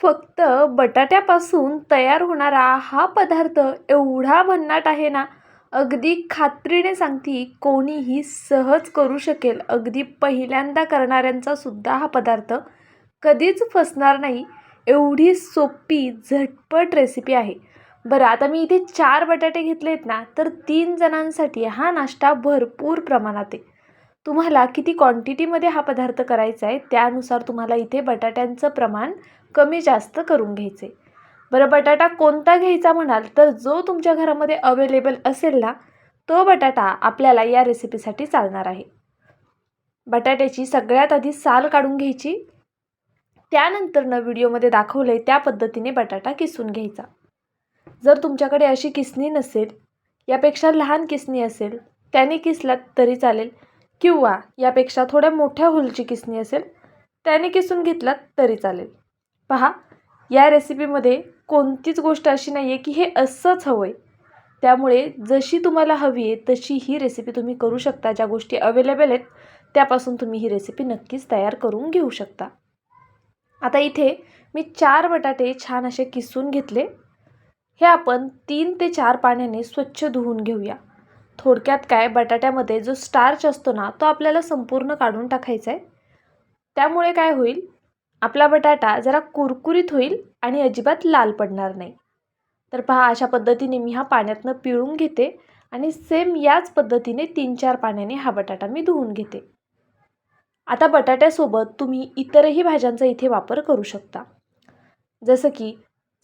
फक्त बटाट्यापासून तयार होणारा हा पदार्थ एवढा भन्नाट आहे ना अगदी खात्रीने सांगते कोणीही सहज करू शकेल. अगदी पहिल्यांदा करणाऱ्यांचा सुद्धा हा पदार्थ कधीच फसणार नाही. एवढी सोपी झटपट रेसिपी आहे. बरं आता मी इथे चार बटाटे घेतले आहेत ना तर तीन जणांसाठी हा नाश्ता भरपूर प्रमाणात आहे. तुम्हाला किती क्वांटिटीमध्ये हा पदार्थ करायचा आहे त्यानुसार तुम्हाला इथे बटाट्यांचं प्रमाण कमी जास्त करून घ्यायचे बरं बटाटा कोणता घ्यायचा म्हणाल तर जो तुमच्या घरामध्ये अवेलेबल असेल ना तो बटाटा आपल्याला या रेसिपीसाठी चालणार आहे. बटाट्याची सगळ्यात आधी साल काढून घ्यायची. त्यानंतरनं व्हिडिओमध्ये दाखवलं आहे त्या पद्धतीने बटाटा किसून घ्यायचा. जर तुमच्याकडे अशी किसणी नसेल यापेक्षा लहान किसणी असेल त्याने किसलात तरी चालेल. किंवा यापेक्षा थोड्या मोठ्या होलची किसणी असेल त्याने किसून घेतलात तरी चालेल. पहा या रेसिपीमध्ये कोणतीच गोष्ट अशी नाही आहे की हे असंच हवं आहे त्यामुळे जशी तुम्हाला हवी आहे तशी ही रेसिपी तुम्ही करू शकता. ज्या गोष्टी अवेलेबल आहेत त्यापासून तुम्ही ही रेसिपी नक्कीच तयार करून घेऊ शकता. आता इथे मी चार बटाटे छान असे किसून घेतले. हे आपण तीन ते चार पाण्याने स्वच्छ धुवून घेऊया. थोडक्यात काय बटाट्यामध्ये जो स्टार्च असतो ना तो आपल्याला संपूर्ण काढून टाकायचा आहे त्यामुळे काय होईल? आपला बटाटा जरा कुरकुरीत होईल आणि अजिबात लाल पडणार नाही. तर पहा अशा पद्धतीने मी हा पाण्यातनं पिळून घेते आणि सेम याच पद्धतीने तीन चार पाण्याने हा बटाटा मी धुवून घेते. आता बटाट्यासोबत तुम्ही इतरही भाज्यांचा इथे वापर करू शकता. जसं की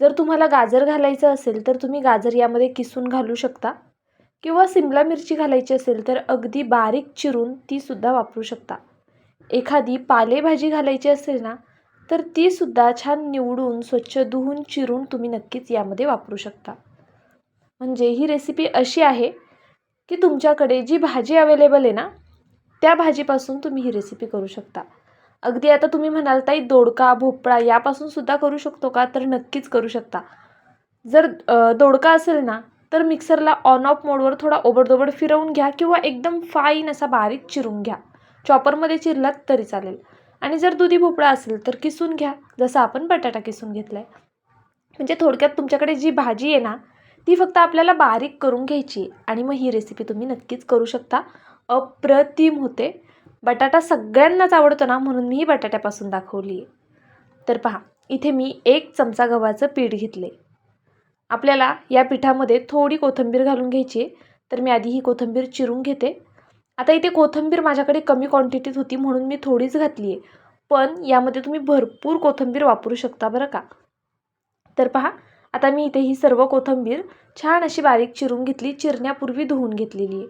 जर तुम्हाला गाजर घालायचं असेल तर तुम्ही गाजर यामध्ये किसून घालू शकता. किंवा सिमला मिरची घालायची असेल तर अगदी बारीक चिरून तीसुद्धा वापरू शकता. एखादी पालेभाजी घालायची असेल ना तर तीसुद्धा छान निवडून स्वच्छ धुवून चिरून तुम्ही नक्कीच यामध्ये वापरू शकता. म्हणजे ही रेसिपी अशी आहे की तुमच्याकडे जी भाजी अवेलेबल आहे ना त्या भाजीपासून तुम्ही ही रेसिपी करू शकता. अगदी आता तुम्ही म्हणाल ताई दोडका भोपळा यापासून सुद्धा करू शकतो का? तर नक्कीच करू शकता. जर दोडका असेल ना तर मिक्सरला ऑन ऑफ मोडवर थोडा ओबडधोबड फिरवून घ्या किंवा एकदम फाईन असा बारीक चिरून घ्या. चॉपरमध्ये चिरलात तरी चालेल. आणि जर दुधी भोपळा असेल तर किसून घ्या. जसं आपण बटाटा किसून घेतला आहे म्हणजे थोडक्यात तुमच्याकडे जी भाजी आहे ना ती फक्त आपल्याला बारीक करून घ्यायची आणि मग ही रेसिपी तुम्ही नक्कीच करू शकता. अप्रतिम होते. बटाटा सगळ्यांनाच आवडतो ना म्हणून मी ही बटाट्यापासून दाखवली आहे तर पहा इथे मी एक चमचा गव्हाचं पीठ घेतले आपल्याला या पिठामध्ये थोडी कोथिंबीर घालून घ्यायची आहे. तर मी आधी ही कोथिंबीर चिरून घेते. आता इथे कोथिंबीर माझ्याकडे कमी क्वांटिटीत होती म्हणून मी थोडीच घातली आहे. पण यामध्ये तुम्ही भरपूर कोथिंबीर वापरू शकता बरं का. तर पहा आता मी इथे ही सर्व कोथिंबीर छान अशी बारीक चिरून घेतली चिरण्यापूर्वी धुवून घेतलेली आहे.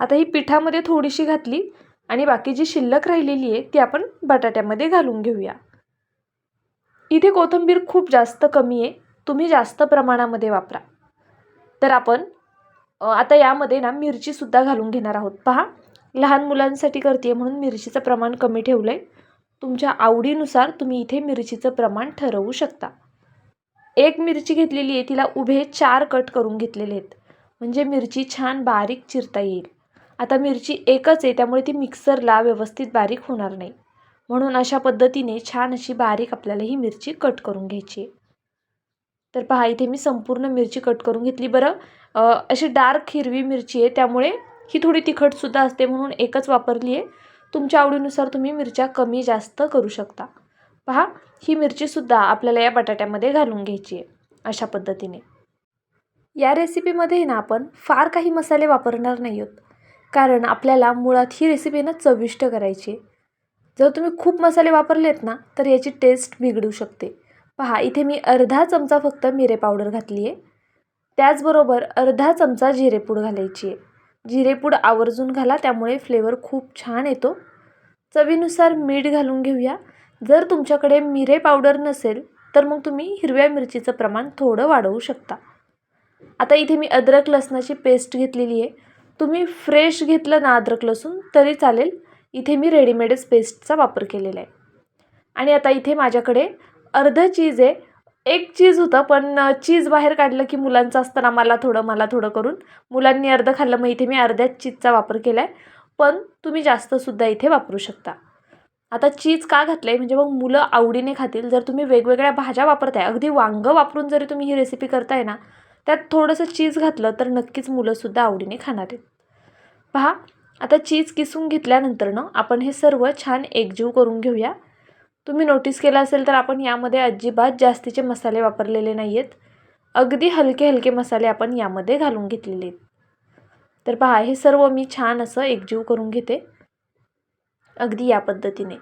आता ही पिठामध्ये थोडीशी घातली आणि बाकी जी शिल्लक राहिलेली आहे ती आपण बटाट्यामध्ये घालून घेऊया. इथे कोथिंबीर खूप जास्त कमी आहे. तुम्ही जास्त प्रमाणामध्ये वापरा. तर आपण आता यामध्ये ना मिरचीसुद्धा घालून घेणार आहोत. पहा लहान मुलांसाठी करते म्हणून मिरचीचं प्रमाण कमी ठेवलं आहे तुमच्या आवडीनुसार तुम्ही इथे मिरचीचं प्रमाण ठरवू शकता. एक मिरची घेतलेली आहे तिला उभे चार कट करून घेतलेले आहेत. म्हणजे मिरची छान बारीक चिरता येईल. आता मिरची एकच आहे त्यामुळे ती मिक्सरला व्यवस्थित बारीक होणार नाही. म्हणून अशा पद्धतीने छान अशी बारीक आपल्याला ही मिरची कट करून घ्यायची आहे. तर पहा इथे मी संपूर्ण मिरची कट करून घेतली बरं. अशी डार्क हिरवी मिरची आहे त्यामुळे ही थोडी तिखटसुद्धा असते म्हणून एकच वापरली आहे. तुमच्या आवडीनुसार तुम्ही मिरच्या कमी जास्त करू शकता. पहा ही मिरचीसुद्धा आपल्याला या बटाट्यामध्ये घालून घ्यायची आहे अशा पद्धतीने. या रेसिपीमध्ये ना आपण फार काही मसाले वापरणार नाही आहोत कारण आपल्याला मुळात ही रेसिपी ना चविष्ट करायची जर तुम्ही खूप मसाले वापरलेत ना तर याची टेस्ट बिघडू शकते. पहा इथे मी अर्धा चमचा फक्त मिरे पावडर घातली आहे त्याचबरोबर अर्धा चमचा जिरेपूड घालायची आहे जिरेपूड आवर्जून घाला त्यामुळे फ्लेवर खूप छान येतो. चवीनुसार मीठ घालून घेऊया. जर तुमच्याकडे मिरे पावडर नसेल तर मग तुम्ही हिरव्या मिरचीचं प्रमाण थोडं वाढवू शकता. आता इथे मी अद्रक लसणाची पेस्ट घेतलेली आहे तुम्ही फ्रेश घेतलं ना अद्रक लसूण तरी चालेल. इथे मी रेडीमेडच पेस्टचा वापर केलेला आहे आणि आता इथे माझ्याकडे अर्ध चीज आहे. एक चीज होतं पण चीज बाहेर काढलं की मुलांचं असताना मला थोडं मला थोडं करून. मुलांनी अर्धं खाल्लं मग इथे मी अर्ध्याच चीजचा वापर केला आहे पण तुम्ही जास्तसुद्धा इथे वापरू शकता. आता चीज का घातलं आहे म्हणजे मग मुलं आवडीने खातील. जर तुम्ही वेगवेगळ्या भाज्या वापरताय अगदी वांगं वापरून जरी तुम्ही ही रेसिपी करताय ना त्यात थोडंसं चीज घातलं तर नक्कीच मुलंसुद्धा आवडीने खाणार आहेत. पहा आता चीज किसून घेतल्यानंतरनं आपण हे सर्व छान एकजीव करून घेऊया. तुम्ही नोटीस केलं असेल तर आपण यामध्ये अजिबात जास्तीचे मसाले वापरलेले नाही आहेत अगदी हलके हलके मसाले आपण यामध्ये घालून घेतलेले आहेत. तर पहा हे सर्व मी छान असं एकजीव करून घेते. अगदी या पद्धतीने.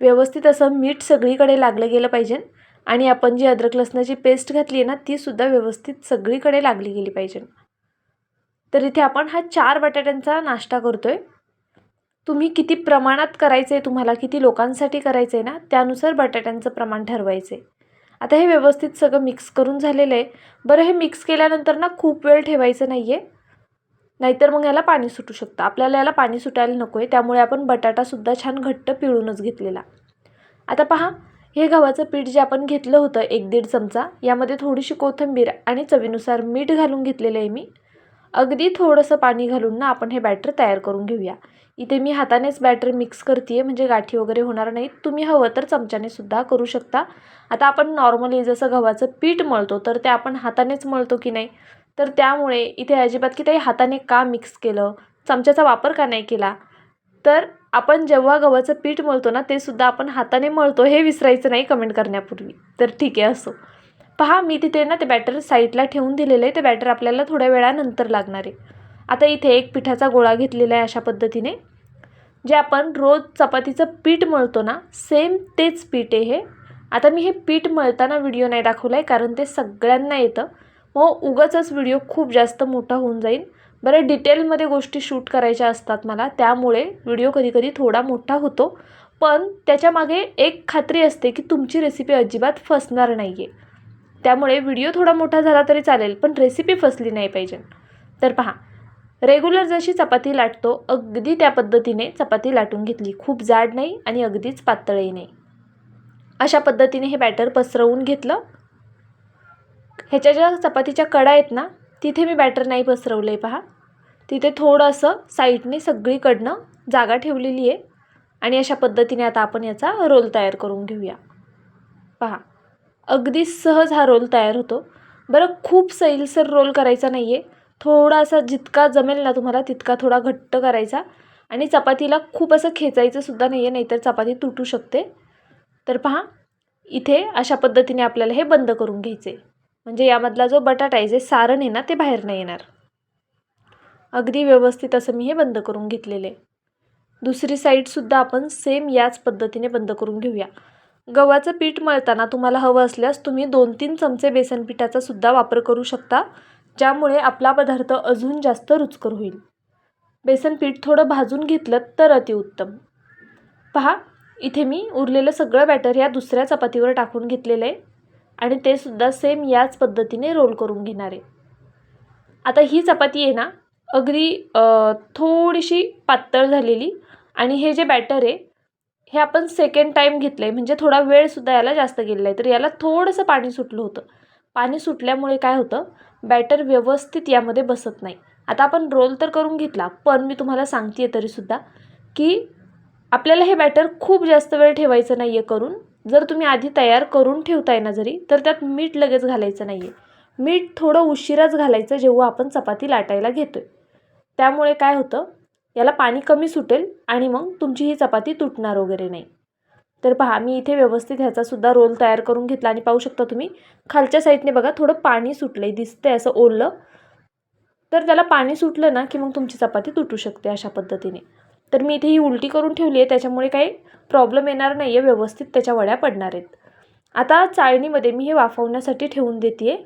व्यवस्थित असं मीठ सगळीकडे लागलं गेलं पाहिजे आणि आपण जी अद्रक लसणाची पेस्ट घातली आहे ना तीसुद्धा व्यवस्थित सगळीकडे लागली गेली पाहिजे. तर इथे आपण हा चार बटाट्यांचा नाश्ता करतो आहे तुम्ही किती प्रमाणात करायचं आहे तुम्हाला किती लोकांसाठी करायचं आहे ना त्यानुसार बटाट्यांचं प्रमाण ठरवायचं आहे आता हे व्यवस्थित सगळं मिक्स करून झालेलं आहे. बरं हे मिक्स केल्यानंतर ना खूप वेळ ठेवायचं नाही आहे नाहीतर मग याला पाणी सुटू शकतं. आपल्याला याला पाणी सुटायला नको आहे त्यामुळे आपण बटाटासुद्धा छान घट्ट पिळूनच घेतलेला. आता पहा हे गव्हाचं पीठ जे आपण घेतलं होतं एक दीड चमचा यामध्ये थोडीशी कोथिंबीर आणि चवीनुसार मीठ घालून घेतलेलं आहे मी. अगदी थोडंसं पाणी घालून ना आपण हे बॅटर तयार करून घेऊया. इथे मी हातानेच बॅटर मिक्स करते आहे म्हणजे गाठी वगैरे होणार नाहीत. तुम्ही हवं तर चमच्याने सुद्धा करू शकता. आता आपण नॉर्मली जसं गव्हाचं पीठ मळतो तर ते आपण हातानेच मळतो की नाही? तर त्यामुळे इथे अजिबात की ते हाताने का मिक्स केलं? चमच्याचा वापर का नाही केला? तर आपण जेव्हा गव्हाचं पीठ मळतो ना ते सुद्धा आपण हाताने मळतो हे विसरायचं नाही कमेंट करण्यापूर्वी. तर ठीक आहे असो. पहा मी तिथे ना ते बॅटर साईडला ठेवून दिलेलं आहे ते बॅटर आपल्याला थोड्या वेळानंतर लागणार आहे. आता इथे एक पिठाचा गोळा घेतलेला आहे अशा पद्धतीने जे आपण रोज चपातीचं पीठ मळतो ना सेम तेच पीठ आहे हे. आता मी हे पीठ मळताना व्हिडिओ नाही दाखवला आहे कारण ते सगळ्यांना येतं. मग उगाचच व्हिडिओ खूप जास्त मोठा होऊन जाईल बरं डिटेलमध्ये गोष्टी शूट करायच्या असतात मला त्यामुळे व्हिडिओ कधीकधी थोडा मोठा होतो. पण त्याच्यामागे एक खात्री असते की तुमची रेसिपी अजिबात फसणार नाही आहे त्यामुळे व्हिडिओ थोडा मोठा झाला तरी चालेल पण रेसिपी फसली नाही पाहिजे. तर पहा रेग्युलर जशी चपाती लाटतो अगदी त्या पद्धतीने चपाती लाटून घेतली. खूप जाड नाही आणि अगदीच पातळही नाही. अशा पद्धतीने हे बॅटर पसरवून घेतलं. ह्याच्या ज्या चपातीच्या कडा आहेत ना तिथे मी बॅटर नाही पसरवलं आहे पहा. तिथे थोडंसं साईडने सगळीकडनं जागा ठेवलेली आहे. आणि अशा पद्धतीने आता आपण याचा रोल तयार करून घेऊया. पहा अगदी सहज हा रोल तयार होतो. बरं खूप सैलसर रोल करायचा नाही आहे थोडासा जितका जमेल ना तुम्हाला तितका थोडा घट्ट करायचा. आणि चपातीला खूप असं खेचायचं सुद्धा नाही आहे नाहीतर चपाती तुटू शकते. तर पहा इथे अशा पद्धतीने आपल्याला हे बंद करून घ्यायचे. म्हणजे यामधला जो बटाटा आहे जे सारण आहे ना ते बाहेर नाही येणार. अगदी व्यवस्थित असं मी हे बंद करून घेतलेले. दुसरी साईडसुद्धा आपण सेम याच पद्धतीने बंद करून घेऊया. गव्हाचं पीठ मळताना तुम्हाला हवं असल्यास तुम्ही दोन तीन चमचे बेसन पिठाचा सुद्धा वापर करू शकता ज्यामुळे आपला पदार्थ अजून जास्त रुचकर होईल. बेसन पीठ थोडं भाजून घेतलं तर अतिउत्तम. पहा इथे मी उरलेलं सगळं बॅटर या दुसऱ्या चपातीवर टाकून घेतलेलं आहे आणि ते सुद्धा सेम याच पद्धतीने रोल करून घेणार आहे. आता ही चपाती आहे ना अगदी थोडीशी पातळ झालेली आणि हे जे बॅटर आहे हे आपण सेकंड टाईम घेतलं आहे म्हणजे थोडा वेळसुद्धा याला जास्त गेलेला आहे. तर याला थोडंसं पाणी सुटलं होतं. पाणी सुटल्यामुळे काय होतं? बॅटर व्यवस्थित यामध्ये बसत नाही. आता आपण रोल तर करून घेतला पण मी तुम्हाला सांगते आहे तरीसुद्धा की आपल्याला हे बॅटर खूप जास्त वेळ ठेवायचं नाही आहे करून. जर तुम्ही आधी तयार करून ठेवताय ना जरी तर त्यात मीठ लगेच घालायचं नाही आहे मीठ थोडं उशिराच घालायचं जेव्हा आपण चपाती लाटायला घेतो आहे त्यामुळे काय होतं? याला पाणी कमी सुटेल आणि मग तुमची ही चपाती तुटणार वगैरे नाही. तर पहा मी इथे व्यवस्थित ह्याचासुद्धा रोल तयार करून घेतला आणि पाहू शकता तुम्ही खालच्या साईडने बघा थोडं पाणी सुटलं आहे दिसतंय असं ओललं तर त्याला पाणी सुटलं ना की मग तुमची चपाती तुटू शकते अशा पद्धतीने. तर मी इथे ही उलटी करून ठेवली आहे त्याच्यामुळे काही प्रॉब्लेम येणार नाही आहे व्यवस्थित त्याच्या वड्या पडणार आहेत. आता चाळणीमध्ये मी हे वाफवण्यासाठी ठेवून देते आहे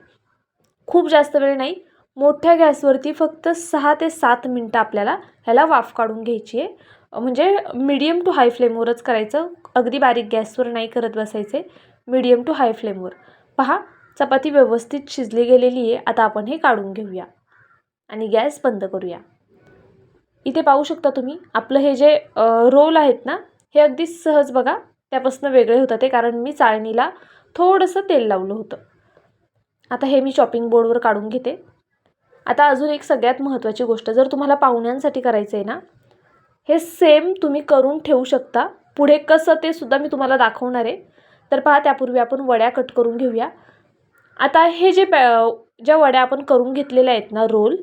खूप जास्त वेळ नाही मोठ्या गॅसवरती फक्त सहा ते सात मिनटं आपल्याला ह्याला वाफ काढून घ्यायची आहे. म्हणजे मीडियम टू हाय फ्लेमवरच करायचं. अगदी बारीक गॅसवर नाही करत बसायचे. मिडियम टू हाय फ्लेमवर पहा चपाती व्यवस्थित शिजली गेलेली आहे. आता आपण हे काढून घेऊया. आणि गॅस बंद करूया. इथे पाहू शकता तुम्ही आपलं हे जे रोल आहेत ना हे अगदी सहज बघा. त्यापासून वेगळे होतं ते. कारण मी चाळणीला थोडंसं तेल लावलं होतं. आता हे मी चॉपिंग बोर्डवर काढून घेते. आता अजून एक सगळ्यात महत्त्वाची गोष्ट जर तुम्हाला पाहुण्यांसाठी करायचं आहे ना हे सेम तुम्ही करून ठेवू शकता. पुढे कसं ते सुद्धा मी तुम्हाला दाखवणार आहे. तर पहा त्यापूर्वी आपण वड्या कट करून घेऊया. आता हे जे पॅ ज्या वड्या आपण करून घेतलेल्या आहेत ना रोल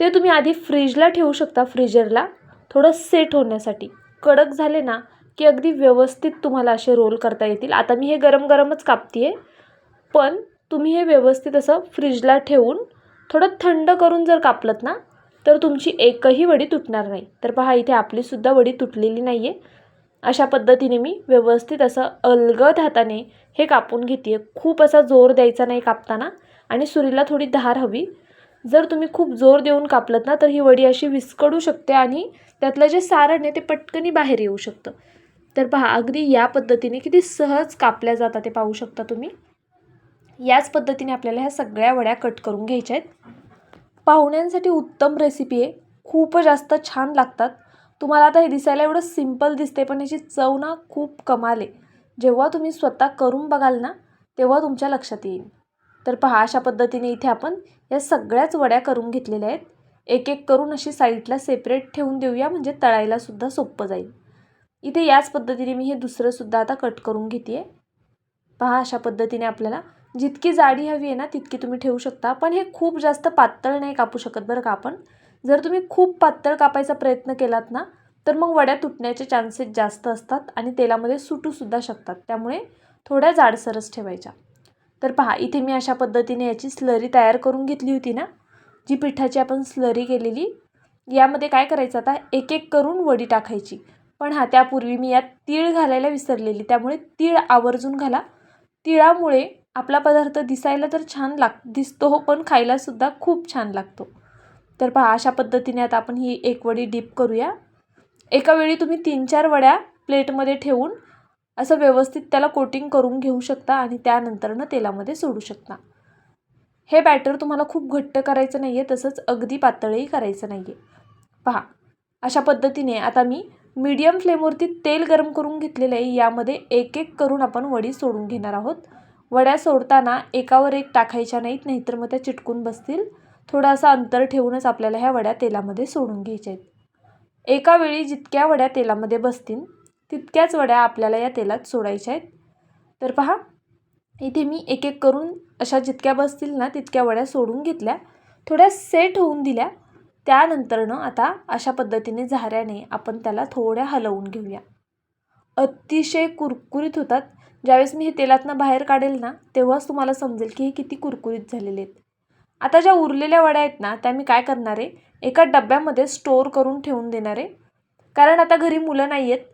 ते तुम्ही आधी फ्रीजला ठेवू शकता फ्रीजरला थोडं सेट होण्यासाठी. कडक झाले ना की अगदी व्यवस्थित तुम्हाला असे रोल करता येतील. आता मी हे गरम गरमच कापते आहे पण तुम्ही हे व्यवस्थित असं फ्रीजला ठेवून थोडं थंड करून जर कापलत ना तर तुमची एकही वडी तुटणार नाही. तर पहा इथे आपलीसुद्धा वडी तुटलेली नाही आहे अशा पद्धतीने मी व्यवस्थित असं अलगद हाताने हे कापून घेते आहे खूप असा जोर द्यायचा नाही कापताना आणि सुरीला थोडी धार हवी. जर तुम्ही खूप जोर देऊन कापलत ना तर ही वडी अशी विस्कडू शकते आणि त्यातलं जे सारण आहे ते पटकनी बाहेर येऊ शकतं. तर पहा अगदी या पद्धतीने किती सहज कापल्या जातात ते पाहू शकता तुम्ही. याच पद्धतीने आपल्याला ह्या सगळ्या वड्या कट करून घ्यायच्या आहेत. पाहुण्यांसाठी उत्तम रेसिपी आहे. खूप जास्त छान लागतात. तुम्हाला आता हे दिसायला एवढं सिंपल दिसते पण याची चव ना खूप कमाल आहे. जेव्हा तुम्ही स्वतः करून बघाल ना तेव्हा तुमच्या लक्षात येईल. तर पहा अशा पद्धतीने इथे आपण या सगळ्याच वड्या करून घेतलेल्या आहेत. एक एक करून अशी साईडला सेपरेट ठेवून देऊया म्हणजे तळायलासुद्धा सोपं जाईल. इथे याच पद्धतीने मी हे दुसरंसुद्धा आता कट करून घेते आहे पहा अशा पद्धतीने आपल्याला जितकी जाडी हवी आहे ना तितकी तुम्ही ठेवू शकता. पण हे खूप जास्त पातळ नाही कापू शकत बरं का आपण. जर तुम्ही खूप पातळ कापायचा प्रयत्न केलात ना तर मग वड्या तुटण्याचे चान्सेस जास्त असतात आणि तेलामध्ये सुटूसुद्धा शकतात. त्यामुळे थोड्या जाडसरच ठेवायच्या. तर पहा इथे मी अशा पद्धतीने याची स्लरी तयार करून घेतली होती ना. जी पिठाची आपण स्लरी केलेली यामध्ये काय करायचं आता? एक एक करून वडी टाकायची. पण हा त्यापूर्वी मी यात तीळ घालायला विसरलेली. त्यामुळे तीळ आवर्जून घाला. तिळामुळे आपला पदार्थ दिसायला तर छान लाग दिसतो हो पण खायलासुद्धा खूप छान लागतो. तर पहा अशा पद्धतीने आता आपण ही एक वडी डीप करूया. एका वेळी तुम्ही तीन चार वड्या प्लेटमध्ये ठेवून असं व्यवस्थित त्याला कोटिंग करून घेऊ शकता आणि त्यानंतरनं तेलामध्ये सोडू शकता. हे बॅटर तुम्हाला खूप घट्ट करायचं नाही आहे तसंच अगदी पातळही करायचं नाही आहे पहा अशा पद्धतीने आता मी मीडियम फ्लेमवरती तेल गरम करून घेतलेलं आहे. यामध्ये एक एक करून आपण वडी सोडून घेणार आहोत. वड्या सोडताना एकावर एक टाकायच्या नाहीत नाहीतर मग त्या चिटकून बसतील. थोडासा अंतर ठेवूनच आपल्याला ह्या वड्या तेलामध्ये सोडून घ्यायच्या आहेत. एका वेळी जितक्या वड्या तेलामध्ये बसतील तितक्याच वड्या आपल्याला या तेलात सोडायच्या आहेत. तर पहा इथे मी एक एक करून अशा जितक्या बसतील ना तितक्या वड्या सोडून घेतल्या. थोड्या सेट होऊन दिल्या. त्यानंतरनं आता अशा पद्धतीने झाऱ्याने आपण त्याला थोड्या हलवून घेऊया. अतिशय कुरकुरीत होतात. ज्यावेळेस मी हे तेलातनं बाहेर काढेल ना तेव्हाच तुम्हाला समजेल की हे किती कुरकुरीत झालेले आहेत. आता ज्या उरलेल्या वड्या आहेत ना त्या मी काय करणार आहे? एका डब्यामध्ये स्टोअर करून ठेवून देणार आहे. कारण आता घरी मुलं नाही आहेत.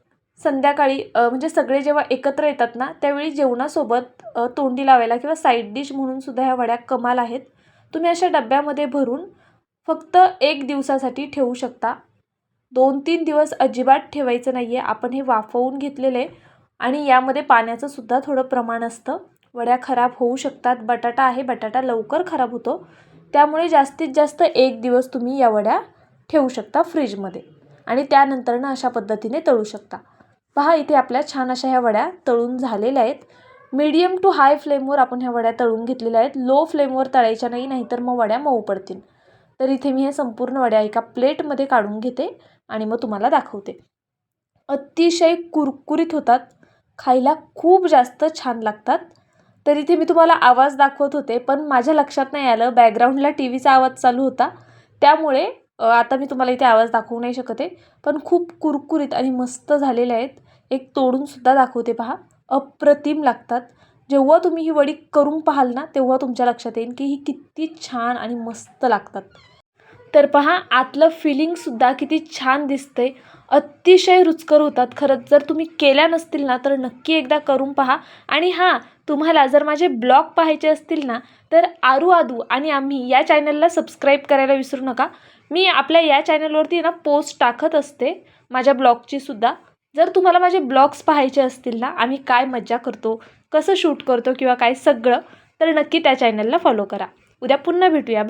संध्याकाळी म्हणजे सगळे जेव्हा एकत्र येतात ना त्यावेळी जेवणासोबत तोंडी लावायला किंवा साईड डिश म्हणूनसुद्धा ह्या वड्या कमाल आहेत. तुम्ही अशा डब्यामध्ये भरून फक्त एक दिवसासाठी ठेवू शकता. दोन तीन दिवस अजिबात ठेवायचं नाही आहे आपण हे वाफवून घेतलेलं आहे. आणि यामध्ये पाण्याचं सुद्धा थोडं प्रमाण असतं. वड्या खराब होऊ शकतात. बटाटा आहे. बटाटा लवकर खराब होतो. त्यामुळे जास्तीत जास्त एक दिवस तुम्ही या वड्या ठेवू शकता फ्रीजमध्ये. आणि त्यानंतरनं अशा पद्धतीने तळू शकता. पहा इथे आपल्या छान अशा ह्या वड्या तळून झालेल्या आहेत. मीडियम टू हाय फ्लेमवर आपण ह्या वड्या तळून घेतलेल्या आहेत. लो फ्लेमवर तळायच्या नाही नाहीतर मग वड्या मऊ पडतील. तर इथे मी हे संपूर्ण वड्या एका प्लेटमध्ये काढून घेते आणि मग तुम्हाला दाखवते. अतिशय कुरकुरीत होतात. खायला खूप जास्त छान लागतात. तर इथे मी तुम्हाला आवाज दाखवत होते पण माझ्या लक्षात नाही आलं. बॅकग्राऊंडला टी व्हीचा आवाज चालू होता. त्यामुळे आता मी तुम्हाला इथे आवाज दाखवू नाही शकते पण खूप कुरकुरीत आणि मस्त झालेले आहेत. एक तोडूनसुद्धा दाखवते पहा. अप्रतिम लागतात. जेव्हा तुम्ही ही वडी करून पाहाल ना तेव्हा तुमच्या लक्षात येईल की ही किती छान आणि मस्त लागतात. तर पहा आतलं फिलिंगसुद्धा किती छान दिसतंय. अतिशय रुचकर होतात खरंच. जर तुम्ही केल्या नसतील ना तर नक्की एकदा करून पहा. आणि हां तुम्हाला जर माझे ब्लॉग पाहायचे असतील ना तर आरू आदू आणि आम्ही या चॅनलला सबस्क्राईब करायला विसरू नका. मी आपल्या या चॅनलवरती ना पोस्ट टाकत असते माझ्या ब्लॉगची सुद्धा. जर तुम्हाला माझे ब्लॉग्स पाहायचे असतील ना आम्ही काय मज्जा करतो कसं शूट करतो किंवा काय सगळं तर नक्की त्या चॅनलला फॉलो करा. उद्या पुन्हा भेटूया. बाय